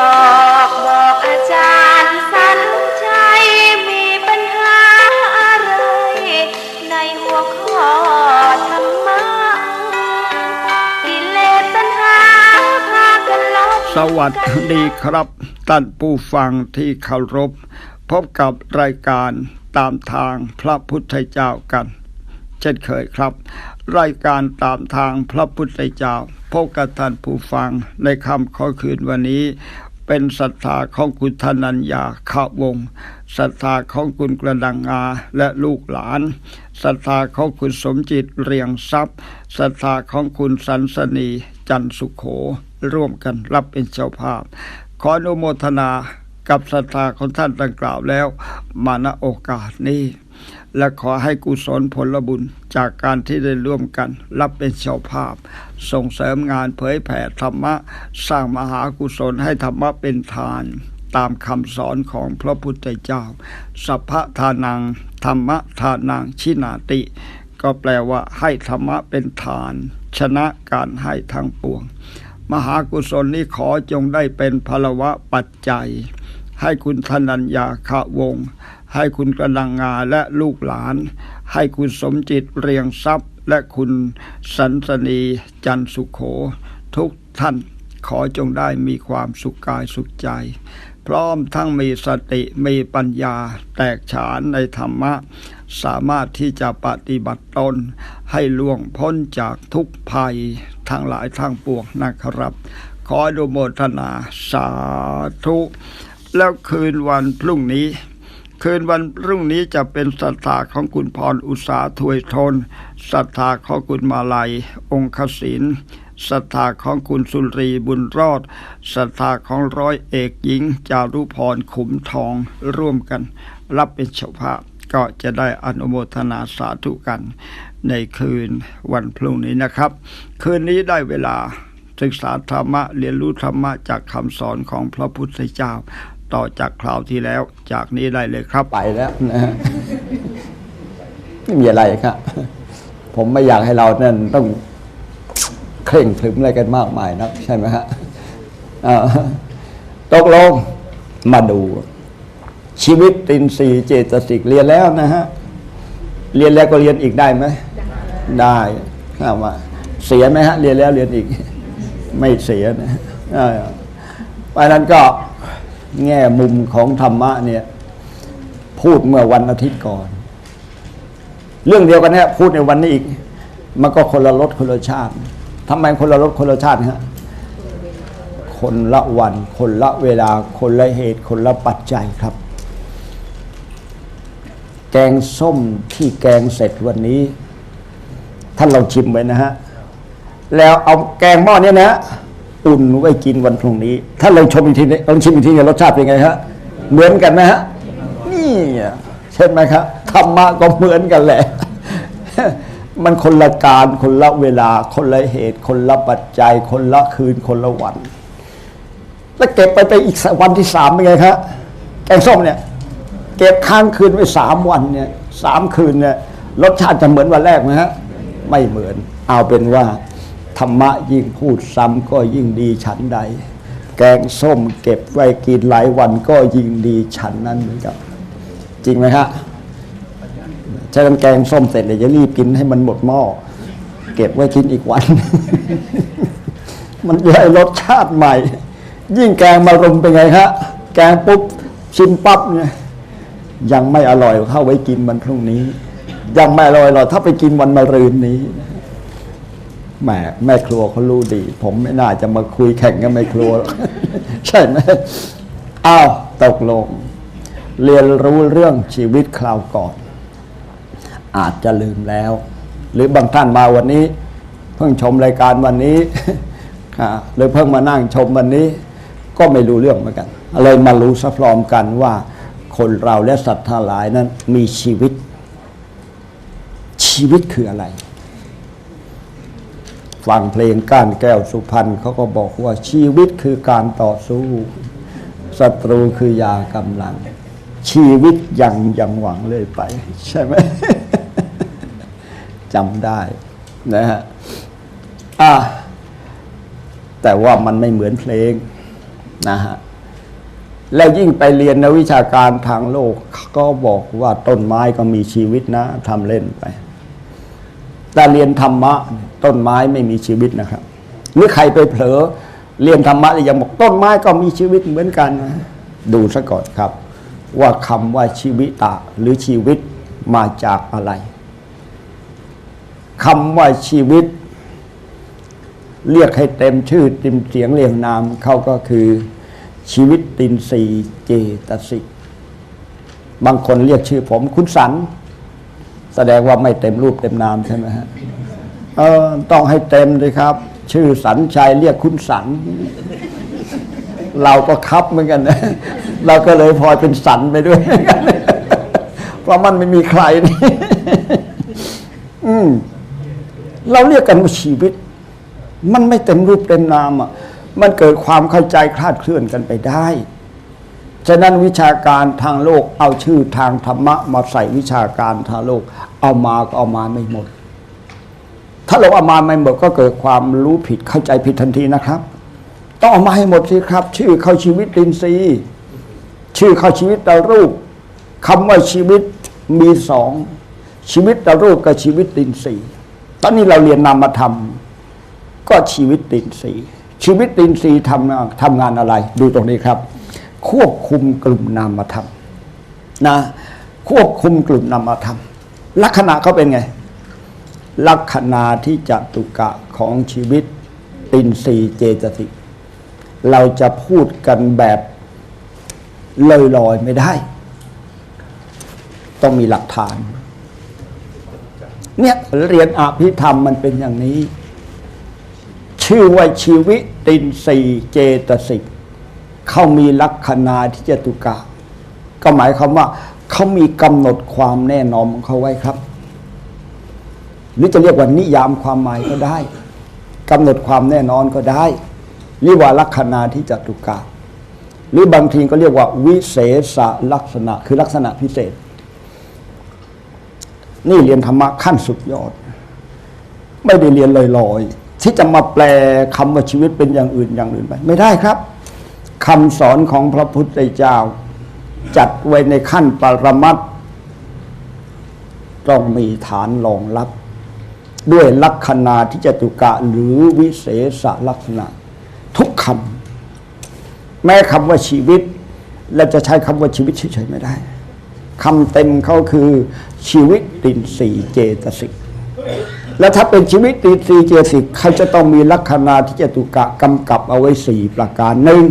ออกบอกอาจารย์สันชัยมีปัญหาอะไร ในหัวข้อธรรมะกิเลสตัณหาพากันลบสวัสดีครับท่านผู้ฟังที่เคารพ พบกับรายการตามทางพระพุทธเจ้ากัน เช่นเคยครับ รายการตามทางพระพุทธเจ้าพบกับท่านผู้ฟังในคำขอคืนวันนี้ เป็นศรัทธาของคุณธนัญญาขาวงศรัทธาของคุณกระดังงาและลูกหลานศรัทธาของคุณสมจิตเรียงทรัพย์ศรัทธาของคุณสันสนีจันสุขโข ร่วมกันรับเป็นเจ้าภาพ ขออนุโมทนากับศรัทธาของท่านดังกล่าวแล้ว มาณโอกาสนี้ และขอให้กุศลผลบุญจากการที่ได้ร่วมกัน รับเป็นเจ้าภาพ ส่งเสริมงานเผยแผ่ธรรมะ สร้างมหากุศลให้ธรรมะเป็นทานตามคำสอนของพระพุทธเจ้า สัพพะทานัง ธรรมะทานังชินาติ ก็แปลว่าให้ธรรมะเป็นทาน ชนะการให้ทั้งปวง มหากุศลนี้ขอจงได้เป็นพลวะปัจจัย ให้คุณธนัญญาขาวงศ์ ให้คุณกระดังงาและลูกหลาน ให้คุณสมจิตเรียงทรัพย์ และคุณสันสนีจันสุขโข ทุกท่านขอจงได้มีความสุขกายสุขใจ พร้อมทั้งมีสติมีปัญญาแตกฉานในธรรมะ สามารถที่จะปฏิบัติตน ให้ล่วงพ้นจากทุกภัยทั้งหลายทั้งปวงนะครับ ขออนุโมทนาสาธุ แล้วคืนวันพรุ่งนี้ คืนวันพรุ่งนี้จะเป็นศรัทธาของคุณพรอุตสาถวยทนศรัทธาของคุณมาลัย องคศินศรัทธาของคุณสุรีบุญรอดศรัทธาของร้อยเอกหญิง จารุพรขุมทองร่วมกัน รับเป็นเจ้าภาพก็จะได้อนุโมทนาสาธุกัน ในคืนวันพรุ่งนี้นะครับ คืนนี้ได้เวลาศึกษาธรรมะเรียนรู้ธรรมะจากคำสอนของพระพุทธเจ้า ต่อจากคราวที่แล้ว จากนี้ได้เลยครับไปแล้วนะฮะไม่มีอะไรครับ ผมไม่อยากให้เรานั่นต้องเคร่งขรึมอะไรกันมากมายนะใช่ไหมฮะตกลงมาดู ชีวิตตินสีเจตสิกเรียนแล้วนะฮะ เรียนแล้วก็เรียนอีกได้ไหม ได้ถามว่าเสียไหมฮะ เรียนแล้วเรียนอีก ไม่เสียนะอ่าเพราะฉะนั้นก็ แง่มุมของธรรมะเนี่ยพูดเมื่อวันอาทิตย์ก่อน เรื่องเดียวกันเนี่ยพูดในวันนี้อีก มันก็คนละรสคนละชาติทำไมคนละรสคนละชาติฮะคนละวัน คนละเวลา คนละเหตุ คนละปัจจัยครับ แกงส้มที่แกงเสร็จวันนี้ ท่านลองชิมไว้นะฮะ แล้วเอาแกงหม้อเนี้ยนะ อุ่นไว้กินวันพรุ่งนี้ ถ้าลองชมอีกทีนึงลองชิมอีกทีนึงรสชาติเป็นไงฮะ เหมือนกันไหมฮะ นี่ใช่ไหมครับธรรมะก็เหมือนกันแหละ มันคนละการคนละเวลา คนละเหตุ คนละปัจจัย คนละคืนคนละวัน แล้วเก็บไปไปอีกวันที่สามเป็นไงครับแกงส้มเนี่ย เก็บค้างคืนไว้สามวันเนี่ยสามคืนเนี่ยรสชาติจะเหมือนวันแรกไหมฮะ ไม่เหมือนเอาเป็นว่า ธรรมะยิ่งพูดซ้ำก็ยิ่งดีฉันใด แกงส้มเก็บไว้กินหลายวันก็ยิ่งดีฉันนั้นเหมือนกันจริงไหมฮะฉะนั้นแกงส้มเสร็จเลยจะรีบกินให้มันหมดหม้อเก็บไว้กินอีกวัน มันจะได้รสชาติใหม่ ยิ่งแกงมารุมเป็นไงฮะแกงปุ๊บชิมปั๊บเนี่ยยังไม่อร่อยเข้าไว้กินวันพรุ่งนี้ ยังไม่อร่อยหรอกถ้าไปกินวันมะรืนนี้ แหมแม่ครัวเขารู้ดี ผมไม่น่าจะมาคุยแข่งกับแม่ครัว ใช่ไหมอ้าวตกลง เรียนรู้เรื่องชีวิตคราวก่อน อาจจะลืมแล้ว หรือบางท่านมาวันนี้ เพิ่งชมรายการวันนี้หรือเพิ่งมานั่งชมวันนี้ ก็ไม่รู้เรื่องเหมือนกันเลยมารู้สัพร้อมกันว่า คนเราและสัตว์ทั้งหลายนั้นมีชีวิต ชีวิตคืออะไร ฟังเพลงก้านแก้วสุพรรณเขาก็บอกว่าชีวิตคือการต่อสู้ศัตรูคือยากำลัง ชีวิตยังยังหวังเลยไป ใช่ไหมจำได้นะฮะอะแต่ว่ามันไม่เหมือนเพลงนะฮะแล้วยิ่งไปเรียนในวิชาการทางโลก ก็บอกว่าต้นไม้ก็มีชีวิตนะทำเล่นไป แต่เรียนธรรมะต้นไม้ไม่มีชีวิตนะครับ หรือใครไปเผลอเรียนธรรมะแล้วยังบอกต้นไม้ก็มีชีวิตเหมือนกัน ดูซะก่อนครับ ว่าคำว่าชีวิตะหรือชีวิตมาจากอะไรคำว่าชีวิต เรียกให้เต็มชื่อเต็มเสียงเรียงนามเขาก็คือชีวิตตินสีเจตสิก บางคนเรียกชื่อผมคุณสัน แสดงว่าไม่เต็มรูปเต็มนามใช่ไหมฮะเออต้องให้เต็มเลยครับ ชื่อสันชัยเรียกคุณสัน เราก็คับเหมือนกันนะเราก็เลยพลอยเป็นสันไปด้วย เพราะมันไม่มีใครนี่อืมเราเรียกกันว่าชีวิต มันไม่เต็มรูปเต็มนามอะ มันเกิดความเข้าใจคลาดเคลื่อนกันไปได้ ฉะนั้นวิชาการทางโลกเอาชื่อทางธรรมะมาใส่วิชาการทางโลก เอามาก็เอามาไม่หมด ถ้าเราเอามาไม่หมดก็เกิดความรู้ผิดเข้าใจผิดทันทีนะครับ ต้องเอามาให้หมดสิครับ ชื่อเข้าชีวิตดินทรีชื่อเข้าชีวิตตารูปคำว่าชีวิตมีสองชีวิตตารูปกับชีวิตดินทรีตอนนี้เราเรียนนามธรรมก็ชีวิตดินทรีชีวิตดินทรีทำงานทำงานอะไร ดูตรงนี้ครับ ควบคุมกลุ่มนามธรรมนะควบคุมกลุ่มนามธรรม ลักษณะเขาเป็นไง ลักษณะที่จตุกะของชีวิตตินทรีเจตสิกเราจะพูดกันแบบลอยๆไม่ได้ ต้องมีหลักฐาน เนี่ยเรียนอภิธรรมมันเป็นอย่างนี้ ชื่อว่าชีวิตตินทรีเจตสิก เขามีลักษณะที่จตุกะ ก็หมายความว่าเขามีกำหนดความแน่นอนของเขาไว้ครับ หรือจะเรียกว่านิยามความหมายก็ได้กำหนดความแน่นอนก็ได้เรียกว่าลักษณะที่จตุกะ หรือบางทีก็เรียกว่าวิเศษลักษณะ คือลักษณะพิเศษ นี่เรียนธรรมะขั้นสุดยอด ไม่ได้เรียนลอยๆที่จะมาแปลคำว่าชีวิตเป็นอย่างอื่นอย่างอื่นไป ไม่ได้ครับ คำสอนของพระพุทธเจ้า จัดไว้ในขั้นปรมัตต้องมีฐานรองรับ ด้วยลักษณะที่จตุกะหรือวิเศษลักษณะ ทุกคำแม้คำว่าชีวิตและจะใช้คำว่าชีวิตเฉยๆไม่ได้คำเต็มเขาคือชีวิตตินสีเจตสิกแล้วถ้าเป็นชีวิตตินสีเจตสิกเขาจะต้องมีลักษณะที่จตุกะกำกับเอาไว้สี่ประการหนึ่ง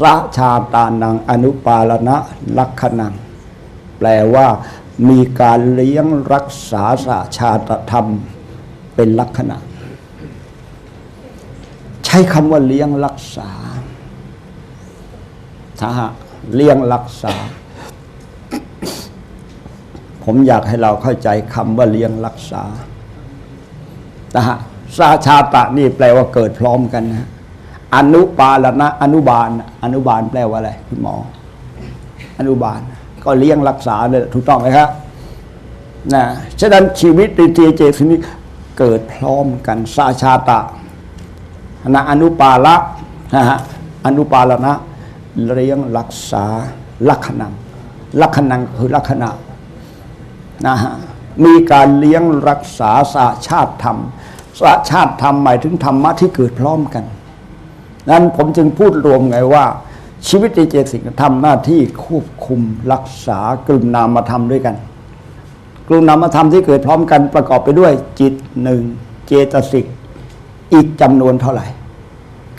สะชาตานังอนุปาลณะลักขณัง แปลว่ามีการเลี้ยงรักษาสาชาตธรรมเป็นลักษณะ ใช้คำว่าเลี้ยงรักษาถ้าหากเลี้ยงรักษา ผมอยากให้เราเข้าใจคำว่าเลี้ยงรักษานะฮะสาชาตะนี่แปลว่าเกิดพร้อมกันนะ อนุปาลนะอนุบาล อนุบาลแปลว่าอะไรคุณหมอ อนุบาล ก็เลี้ยงรักษาเลยถูกต้องไหมครับนะฉะนั้นชีวิตในทีเจสนี้เกิดพร้อมกันสาชาตะนะอนุปาละนะฮะอนุปาลนะเลี้ยงรักษาลักขณังลักขณังคือลักษณะนะฮะมีการเลี้ยงรักษาสาชาติธรรมสาชาติธรรมหมายถึงธรรมะที่เกิดพร้อมกัน นั้นผมจึงพูดรวมไงว่า ชีวิตในเจตสิกทำหน้าที่ควบคุมรักษากลุ่มนามธรรมด้วยกัน กลุ่มนามธรรมที่เกิดพร้อมกันประกอบไปด้วยจิตหนึ่งเจตสิกอีกจำนวนเท่าไหร่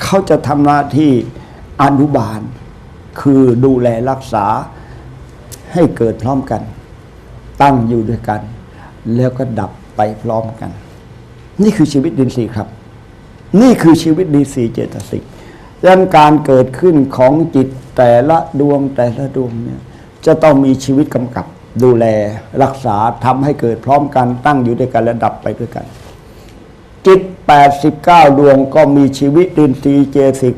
เขาจะทำหน้าที่อนุบาล คือดูแลรักษาให้เกิดพร้อมกัน ตั้งอยู่ด้วยกัน แล้วก็ดับไปพร้อมกัน นี่คือชีวิตดินทรีครับ นี่คือชีวิตดินทรีเจตสิก ดังนั้นการเกิดขึ้นของจิตแต่ละดวงแต่ละดวงเนี่ยจะต้องมีชีวิตกำกับดูแลรักษาทำให้เกิดพร้อมกันตั้งอยู่ด้วยกันและดับไปด้วยกัน จิต 89 ดวงก็มีชีวิตดินทรีย์เจสิก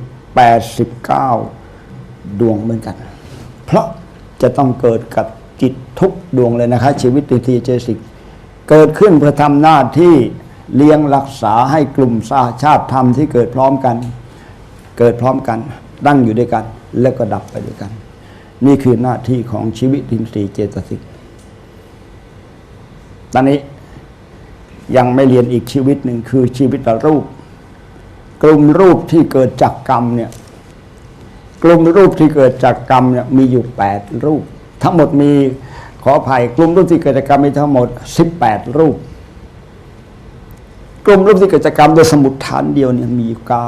89 ดวงเหมือนกัน เพราะจะต้องเกิดกับจิตทุกดวงเลยนะคะ ชีวิตดินทรีย์เจสิกเกิดขึ้นเพื่อทำหน้าที่เลี้ยงรักษาให้กลุ่มสาชาติธรรมที่เกิดพร้อมกัน เกิดพร้อมกันตั้งอยู่ด้วยกัน แล้วก็ดับไปด้วยกัน นี่คือหน้าที่ของชีวิตอินทรีเจตสิกตอนนี้ยังไม่เรียนอีกชีวิตหนึ่งคือชีวิตรูป กลุ่มรูปที่เกิดจากกรรมเนี่ยกลุ่มรูปที่เกิดจากกรรมเนี่ยมีอยู่แปดรูป ทั้งหมดมีขออภัยกลุ่มรูปที่เกิดจากกรรมมีทั้งหมดสิบแปดรูป กลุ่มรูปที่เกิดจากกรรมโดยสมุดฐานเดียวเนี่ยมีอยู่เก้า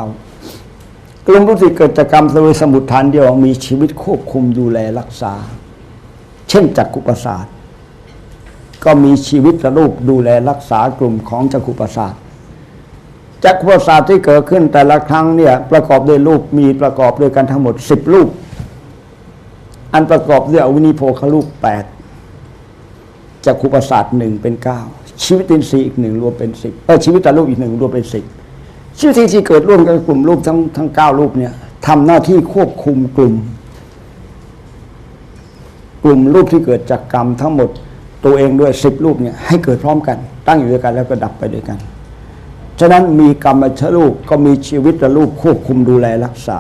กลุ่มรูปที่เกิดจากกรรมโดยสมุดฐานเดียวมีชีวิตควบคุมดูแลรักษา เช่นจักกุประสาทก็มีชีวิตระรูปดูแลรักษากลุ่มของจักขุประสาทจักขุประสาทที่เกิดขึ้นแต่ละครั้งเนี่ยประกอบด้วยรูปมีประกอบด้วยกันทั้งหมดสิบรูป อันประกอบด้วยอวินิโพครูปแปดจักขุประสาทหนึ่งเป็นเก้าชีวิตินทรีย์อีกหนึ่งรวมเป็นสิบเออชีวิตตารูปอีกหนึ่งรวมเป็นสิบ ชีวิตที่เกิดร่วมกันกับกลุ่มรูปทั้งทั้งเก้ารูปเนี่ยทำหน้าที่ควบคุมกลุ่ม กลุ่มรูปที่เกิดจากกรรมทั้งหมดตัวเองด้วยสิบรูปเนี่ยให้เกิดพร้อมกัน ตั้งอยู่ด้วยกันแล้วก็ดับไปด้วยกัน ฉะนั้นมีกรรมชรูปก็มีชีวิตและรูปควบคุมดูแลรักษา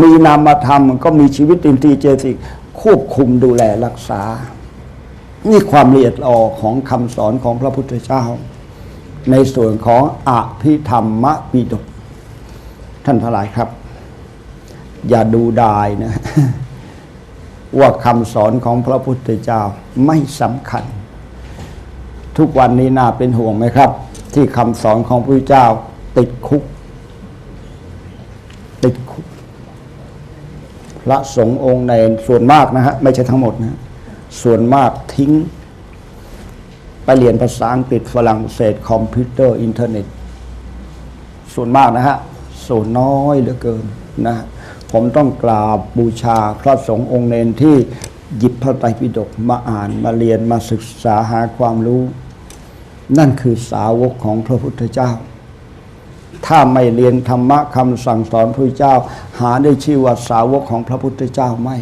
มีนามธรรมก็มีชีวิตอินทรีย์เจสิกควบคุมดูแลรักษา นี่ความละเอียดอ่อของคำสอนของพระพุทธเจ้า ในส่วนของอภิธรรมปิฎกท่านทั้งหลายครับ อย่าดูดายนะ ว่าคำสอนของพระพุทธเจ้าไม่สำคัญ ทุกวันนี้น่าเป็นห่วงไหมครับ ที่คำสอนของพระพุทธเจ้า ติดคุก ติดคุก พระสงฆ์องค์ในส่วนมากนะฮะไม่ใช่ทั้งหมดนะ ส่วนมากทิ้ง ไปเรียนภาษาอังกฤษฝรั่งเศสคอมพิวเตอร์อินเทอร์เน็ต ส่วนมากนะฮะส่วนน้อยเหลือเกินนะผมต้องกราบบูชาพระสงฆ์องค์เนนที่หยิบพระไตรปิฎกมาอ่านมาเรียนมาศึกษาหาความรู้ นั่นคือสาวกของพระพุทธเจ้า ถ้าไม่เรียนธรรมะคำสั่งสอนพระเจ้า หาได้ชื่อว่าสาวกของพระพุทธเจ้าไม่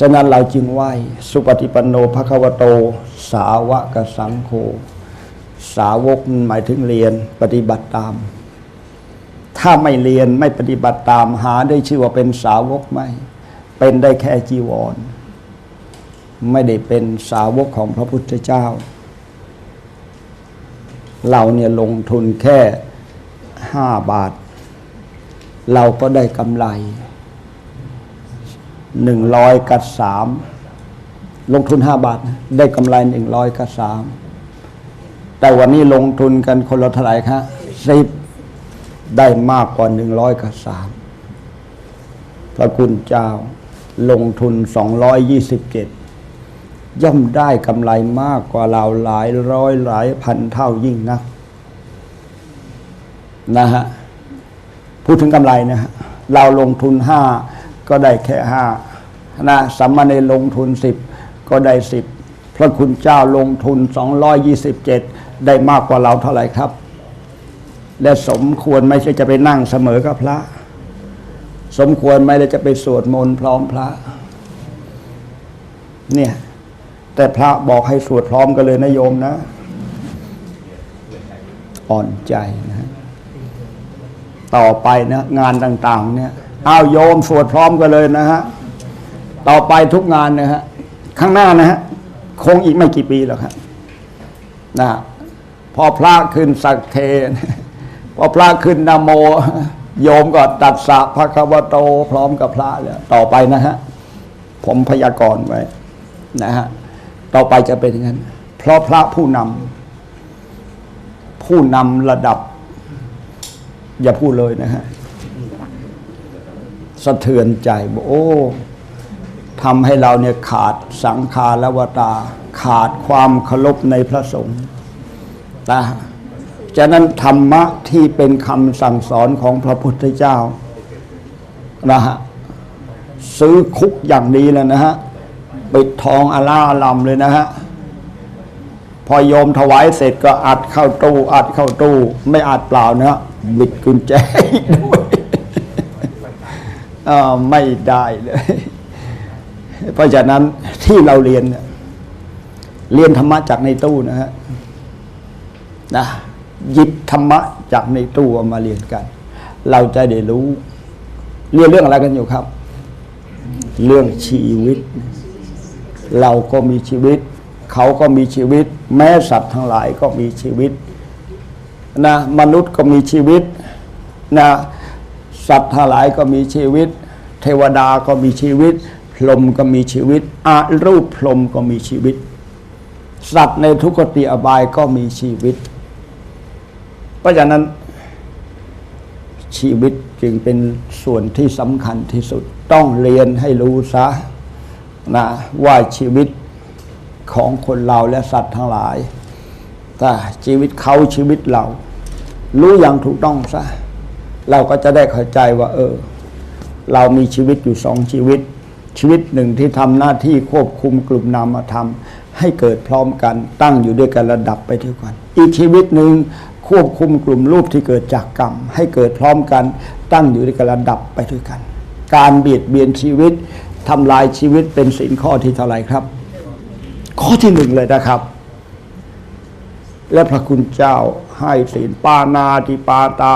ฉะนั้นเราจึงไหว้สุปฏิปันโนภควโต สาวกสังโฆสาวกหมายถึงเรียนปฏิบัติตาม ถ้าไม่เรียนไม่ปฏิบัติตามหาได้ชื่อว่าเป็นสาวกไม่เป็นได้แค่จีวร ไม่ได้เป็นสาวกของพระพุทธเจ้า เราเนี่ยลงทุนแค่ห้าบาท เราก็ได้กำไร หนึ่งร้อยกับสามลงทุนห้าบาท ได้กำไรหนึ่งร้อยกับสามแต่วันนี้ลงทุนกันคนละเท่าไหร่คะสิบได้มากกว่าหนึ่งร้อยกับสามพระคุณเจ้าลงทุนสองร้อยยี่สิบเจ็ดย่อมได้กำไรมากกว่าเราหลายร้อยหลายพันเท่ายิ่งนักนะฮะพูดถึงกำไรนะฮะเราลงทุนห้า ก็ได้แค่ห้านะสัมมาเนลงทุนสิบก็ได้สิบพระคุณเจ้าลงทุนสองร้อยยี่สิบเจ็ดได้มากกว่าเราเท่าไหร่ครับ และสมควรไม่ใช่จะไปนั่งเสมอกับพระ สมควรไหมเราจะไปสวดมนต์พร้อมพระ เนี่ย แต่พระบอกให้สวดพร้อมกันเลยนะโยมนะ อ่อนใจนะ ต่อไปนะ งานต่าง ๆ เนี่ย อ้าวโยมสวดพร้อมกันเลยนะฮะ ต่อไปทุกงานนะฮะ ข้างหน้านะฮะ คงอีกไม่กี่ปีหรอกครับนะพอพระขึ้นสักเคพอพระขึ้นนโม โยมก็ตัดสะพระคาวโต พร้อมกับพระเลยต่อไปนะฮะ ผมพยากรณ์ไว้นะฮะ ต่อไปจะเป็นอย่างนั้น เพราะพระผู้นำผู้นำระดับ อย่าพูดเลยนะฮะ สะเทือนใจบอกโอ้ทำให้เราเนี่ยขาดสังขารวตา ขาดความเคารพในพระสงฆ์นะฉะนั้นธรรมะที่เป็นคำสั่งสอนของพระพุทธเจ้านะฮะซื้อคุกอย่างดีเลยนะฮะปิดทองอาล่าลำเลยนะฮะพอโยมถวายเสร็จก็อัดเข้าตู้ อัดเข้าตู้ ไม่อัดเปล่านะฮะบิดกุญแจด้วย ไม่ได้เลย เพราะฉะนั้นที่เราเรียน เรียนธรรมะจากในตู้นะฮะนะหยิบธรรมะจากในตู้มาเรียนกัน เราจะได้รู้ เรียนเรื่องอะไรกันอยู่ครับ เรื่องชีวิต เราก็มีชีวิต เขาก็มีชีวิต แม้สัตว์ทั้งหลายก็มีชีวิตนะมนุษย์ก็มีชีวิตนะ สัตว์ทั้งหลายก็มีชีวิต เทวดาก็มีชีวิต พรหมก็มีชีวิตอารูปพรหมก็มีชีวิต สัตว์ในทุกขติอบายก็มีชีวิต เพราะฉะนั้น ชีวิตจึงเป็นส่วนที่สำคัญที่สุดต้องเรียนให้รู้ซะนะว่าชีวิตของคนเราและสัตว์ทั้งหลายถ้าชีวิตเขาชีวิตเรา รู้อย่างถูกต้องซะ เราก็จะได้เข้าใจว่า เออ เรามีชีวิตอยู่สองชีวิต ชีวิตหนึ่งที่ทำหน้าที่ควบคุมกลุ่มนามธรรมให้เกิดพร้อมกันตั้งอยู่ด้วยกันระดับไปด้วยกัน อีกชีวิตหนึ่งควบคุมกลุ่มรูปที่เกิดจากกรรม ให้เกิดพร้อมกัน ตั้งอยู่ด้วยกันระดับไปด้วยกัน การเบียดเบียนชีวิตทำลายชีวิตเป็นสินข้อที่เท่าไรครับ ข้อที่หนึ่งเลยนะครับ และพระคุณเจ้าให้ศีลปานาติปาตา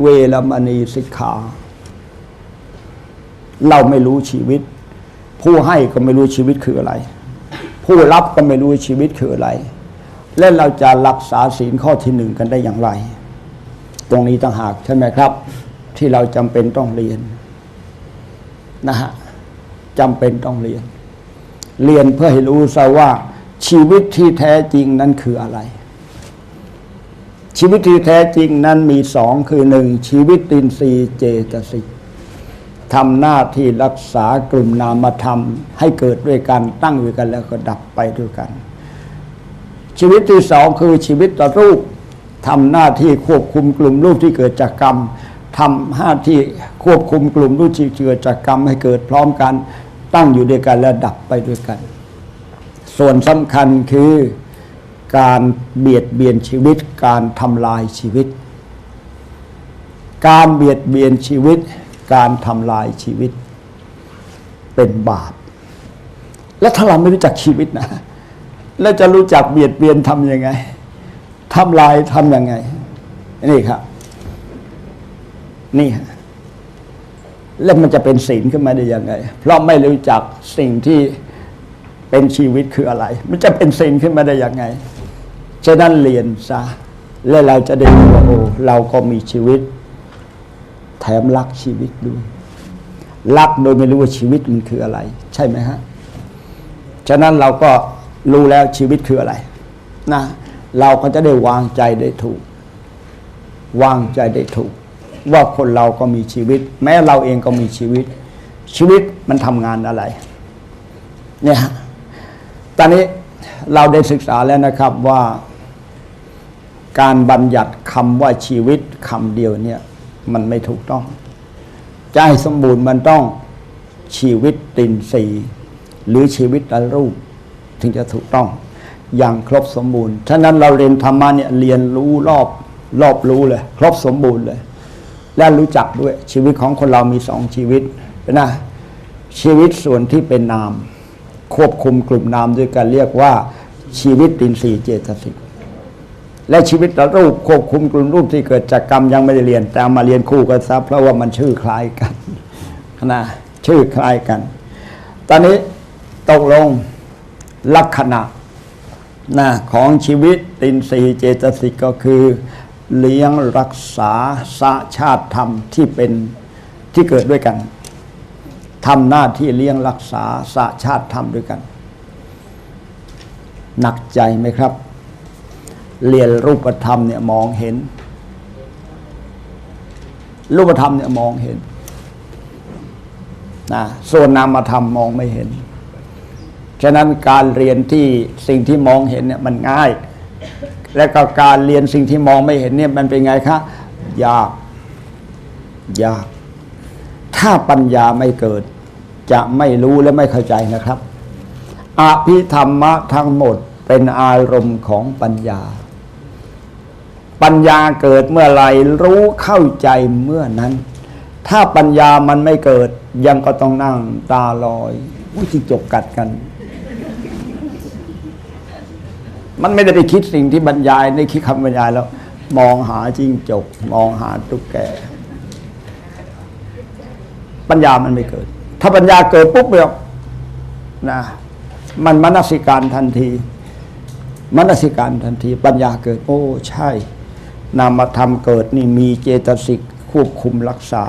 เวรมณีสิกขา เราไม่รู้ชีวิต ผู้ให้ก็ไม่รู้ชีวิตคืออะไร ผู้รับก็ไม่รู้ชีวิตคืออะไร และเราจะรักษาศีลข้อที่หนึ่งกันได้อย่างไร ตรงนี้ต่างหากใช่ไหมครับ ที่เราจำเป็นต้องเรียนนะฮะจำเป็นต้องเรียน เรียนเพื่อให้รู้ซะว่าชีวิตที่แท้จริงนั้นคืออะไร ชีวิตที่แท้จริงนั้นมีสองคือหนึ่งชีวิตตินทรีย์เจตสิกทำหน้าที่รักษากลุ่มนามธรรม ให้เกิดด้วยกันตั้งด้วยกันแล้วก็ดับไปด้วยกัน ชีวิตที่สองคือชีวิตต่อรูปทำหน้าที่ควบคุมกลุ่มรูปที่เกิดจากกรรมทำหน้าที่ควบคุมกลุ่มรูปที่เกิดจากกรรมให้เกิดพร้อมกัน ตั้งอยู่ด้วยกันและดับไปด้วยกัน ส่วนสำคัญคือ การเบียดเบียนชีวิต การทำลายชีวิต การเบียดเบียนชีวิต การทำลายชีวิต เป็นบาป และถ้าเราไม่รู้จักชีวิตนะ แล้วจะรู้จักเบียดเบียนทำยังไงทำลายทำยังไง นี่ครับ นี่ฮะแล้วมันจะเป็นศีลขึ้นมาได้ยังไง เพราะไม่รู้จักสิ่งที่เป็นชีวิตคืออะไร มันจะเป็นศีลขึ้นมาได้ยังไง ฉะนั้นเรียนซะ และเราจะได้รู้ว่าโอ้เราก็มีชีวิต แถมรักชีวิตด้วย รักโดยไม่รู้ว่าชีวิตมันคืออะไร ใช่ไหมฮะ ฉะนั้นเราก็รู้แล้วชีวิตคืออะไรนะเราก็จะได้วางใจได้ถูก วางใจได้ถูก ว่าคนเราก็มีชีวิต แม้เราเองก็มีชีวิต ชีวิตมันทำงานอะไร เนี่ยตอนนี้เราได้ศึกษาแล้วนะครับว่า การบัญญัติคำว่าชีวิตคำเดียวเนี่ยมันไม่ถูกต้อง จะให้สมบูรณ์มันต้องชีวิตตินสีหรือชีวิตอรูป ถึงจะถูกต้อง อย่างครบสมบูรณ์ ฉะนั้นเราเรียนธรรมะเนี่ยเรียนรู้รอบรอบรู้เลย ครบสมบูรณ์เลย และรู้จักด้วยชีวิตของคนเรามีสองชีวิตนะชีวิตส่วนที่เป็นนาม ควบคุมกลุ่มนามด้วยกันเรียกว่าชีวิตตินสีเจตสิก และชีวิตรูปควบคุมกลุ่มรูปที่เกิดจากกรรมยังไม่ได้เรียน แต่เอามาเรียนคู่กันซะเพราะว่ามันชื่อคล้ายกันนะชื่อคล้ายกัน ตอนนี้ตกลงลักษณะนะของชีวิตตินสีเจตสิกก็คือ เลี้ยงรักษาสาชาติธรรมที่เป็นที่เกิดด้วยกันทำหน้าที่เลี้ยงรักษาสาชาติธรรมด้วยกัน หนักใจไหมครับ เรียนรูปธรรมเนี่ยมองเห็น รูปธรรมเนี่ยมองเห็นนะส่วนนามธรรมมองไม่เห็น ฉะนั้นการเรียนที่สิ่งที่มองเห็นเนี่ยมันง่าย และก็การเรียนสิ่งที่มองไม่เห็นเนี่ยมันเป็นไงคะยากยาก ถ้าปัญญาไม่เกิด จะไม่รู้และไม่เข้าใจนะครับอภิธรรมะทั้งหมดเป็นอารมณ์ของปัญญา ปัญญาเกิดเมื่อไหรรู้เข้าใจเมื่อนั้น ถ้าปัญญามันไม่เกิดยังก็ต้องนั่งตาลอยอุ้ยจิงจกกัดกัน มันไม่ได้ไปคิดสิ่งที่บรรยายในคิดคำบรรยายแล้ว มองหาจิงจก มองหาตุ๊กแก ปัญญามันไม่เกิด ถ้าปัญญาเกิดปุ๊บเนี่ยนะมันมนสิการทันทีมนสิการทันที ปัญญาเกิด โอ้ใช่ นามธรรมเกิดนี่มีเจตสิกควบคุมรักษา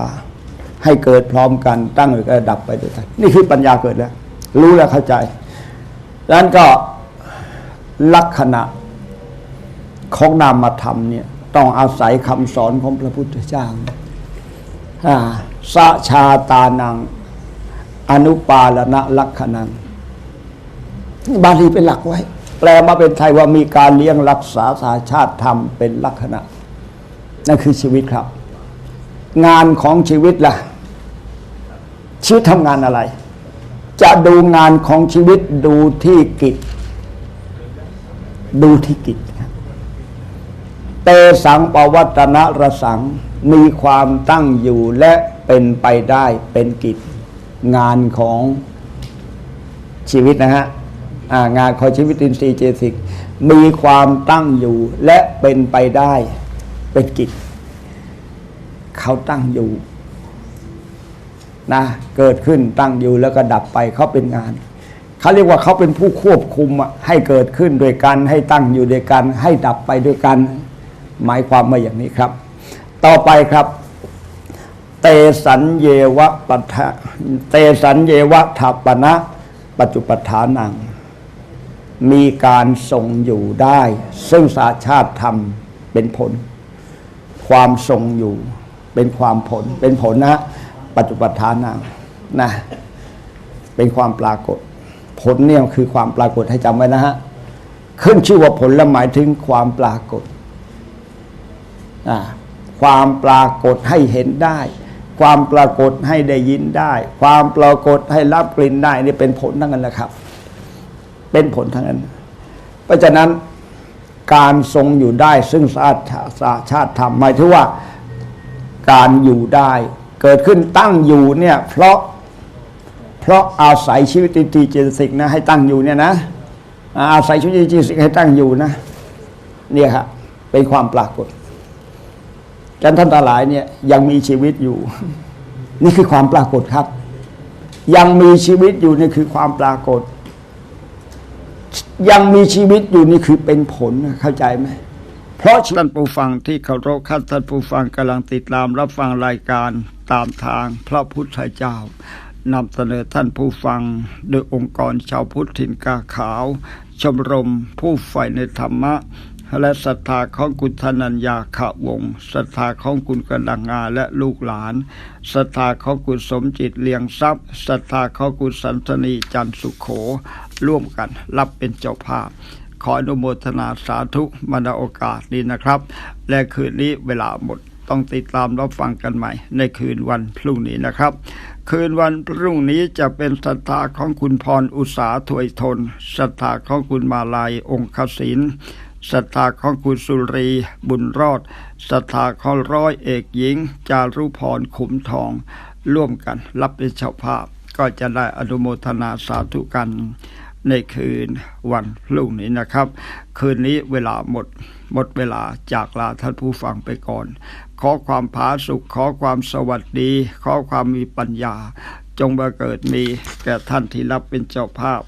ให้เกิดพร้อมกันตั้งอยู่ก็ดับไปด้วยกันนี่คือปัญญาเกิดแล้ว รู้แล้วเข้าใจดังนั้นก็ลักษณะของนามธรรมเนี่ยต้องอาศัยคำสอนของพระพุทธเจ้าอ่าสะชาตานัง อนุปาลณะลักขณังบาลีเป็นหลักไว้ แปลมาเป็นไทยว่ามีการเลี้ยงรักษาสาชาติธรรมเป็นลักษณะ นั่นคือชีวิตครับ งานของชีวิตล่ะ ชีวิตทำงานอะไร จะดูงานของชีวิตดูที่กิจ ดูที่กิจเตสังปวัตนะระสังมีความตั้งอยู่และเป็นไปได้เป็นกิจ งานของชีวิตนะฮะงานของชีวิตอินทรีย์เจสิกมีความตั้งอยู่และเป็นไปได้ เป็นกิจ เขาตั้งอยู่นะเกิดขึ้นตั้งอยู่แล้วก็ดับไปเขาเป็นงานเขาเรียกว่าเขาเป็นผู้ควบคุมให้เกิดขึ้นโดยกันให้ตั้งอยู่โดยกันให้ดับไปด้วยกันหมายความมาอย่างนี้ครับ ต่อไปครับ เตสัญเยวะปัทะเตสัญเยวะทัปนะปัจจุปทานัง มีการทรงอยู่ได้ ซึ่งสาชาติธรรมเป็นผล ความทรงอยู่ เป็นความผล เป็นผลนะ ปัจจุปทานังนะ เป็นความปรากฏ ผลเนี่ยคือความปรากฏให้จำไว้นะฮะขึ้นชื่อว่าผลแล้วหมายถึงความปรากฏอ่าความปรากฏให้เห็นได้ ความปรากฏให้ได้ยินได้ ความปรากฏให้รับกลิ่นได้นี่เป็นผลทั้งนั้นแหละครับ เป็นผลทั้งนั้น เพราะฉะนั้น การทรงอยู่ได้ซึ่งสาชาสาชาติธรรมหมายถึงว่าการอยู่ได้ เกิดขึ้นตั้งอยู่เนี่ยเพราะเพราะอาศัยชีวิตอินทรีเจตสิกนะให้ตั้งอยู่เนี่ยนะอาศัยชีวิตตีเจตสิกให้ตั้งอยู่นะเนี่ยครับเป็นความปรากฏกันท่านตาหลายเนี่ยยังมีชีวิตอยู่ นี่คือความปรากฏครับ ยังมีชีวิตอยู่นี่คือความปรากฏ ยังมีชีวิตอยู่นี่คือเป็นผลเข้าใจไหมเพราะท่านผู้ฟังที่เคารพครับท่านผู้ฟังกำลังติดตามรับฟังรายการตามทางพระพุทธเจ้านำเสนอท่านผู้ฟัง โดยองค์กรชาวพุทธถิ่นกาขาว ชมรมผู้ใฝ่ในธรรมะ และศรัทธาของคุณธนัญญาขะวงศรัทธาของคุณกำลังงาและลูกหลานศรัทธาของคุณสมจิตเลียงทรัพย์ศรัทธาของคุณสันสนีจันสุขโข ร่วมกันรับเป็นเจ้าภาพ ขออนุโมทนาสาธุมาณโอกาสนี้นะครับ และคืนนี้เวลาหมดต้องติดตามรับฟังกันใหม่ ในคืนวันพรุ่งนี้นะครับ คืนวันพรุ่งนี้จะเป็นศรัทธาของคุณพรอุสาถวยทนศรัทธาของคุณมาลายองคศินศรัทธาของคุณสุรีบุญรอดศรัทธาของร้อยเอกหญิง จารุพรขุมทอง ร่วมกันรับเป็นเจ้าภาพก็จะได้อนุโมทนาสาธุกัน ในคืนวันพรุ่งนี้นะครับ คืนนี้เวลาหมดหมดเวลาจากลาท่านผู้ฟังไปก่อน ขอความผาสุขขอความสวัสดี ขอความมีปัญญา จงบังเกิดมีแก่ท่านที่รับเป็นเจ้าภาพ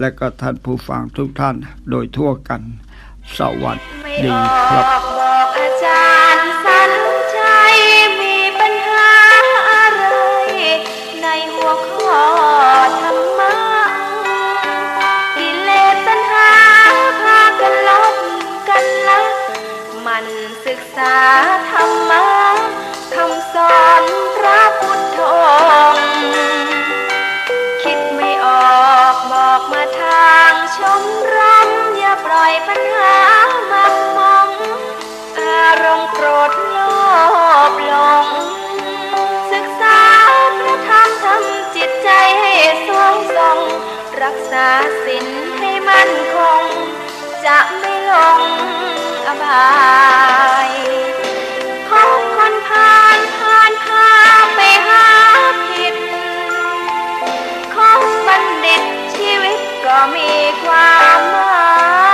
และก็ท่านผู้ฟังทุกท่านโดยทั่วกัน สวัสดีครับ ษาธรรมะคำสอนพระพุทธองค์คิดไม่ออกบอกมาทางชมรมอย่าปล่อยปัญหามักมองอารมณ์โกรธโลภหลงศึกษาพระธรรมทำจิตใจให้สวงทรงรักษาศีลให้มั่นคง จะไม่หลง อบายพบคนผ่านผ่านพาไปหาผิด ของบัณฑิตชีวิตก็มีความหมาย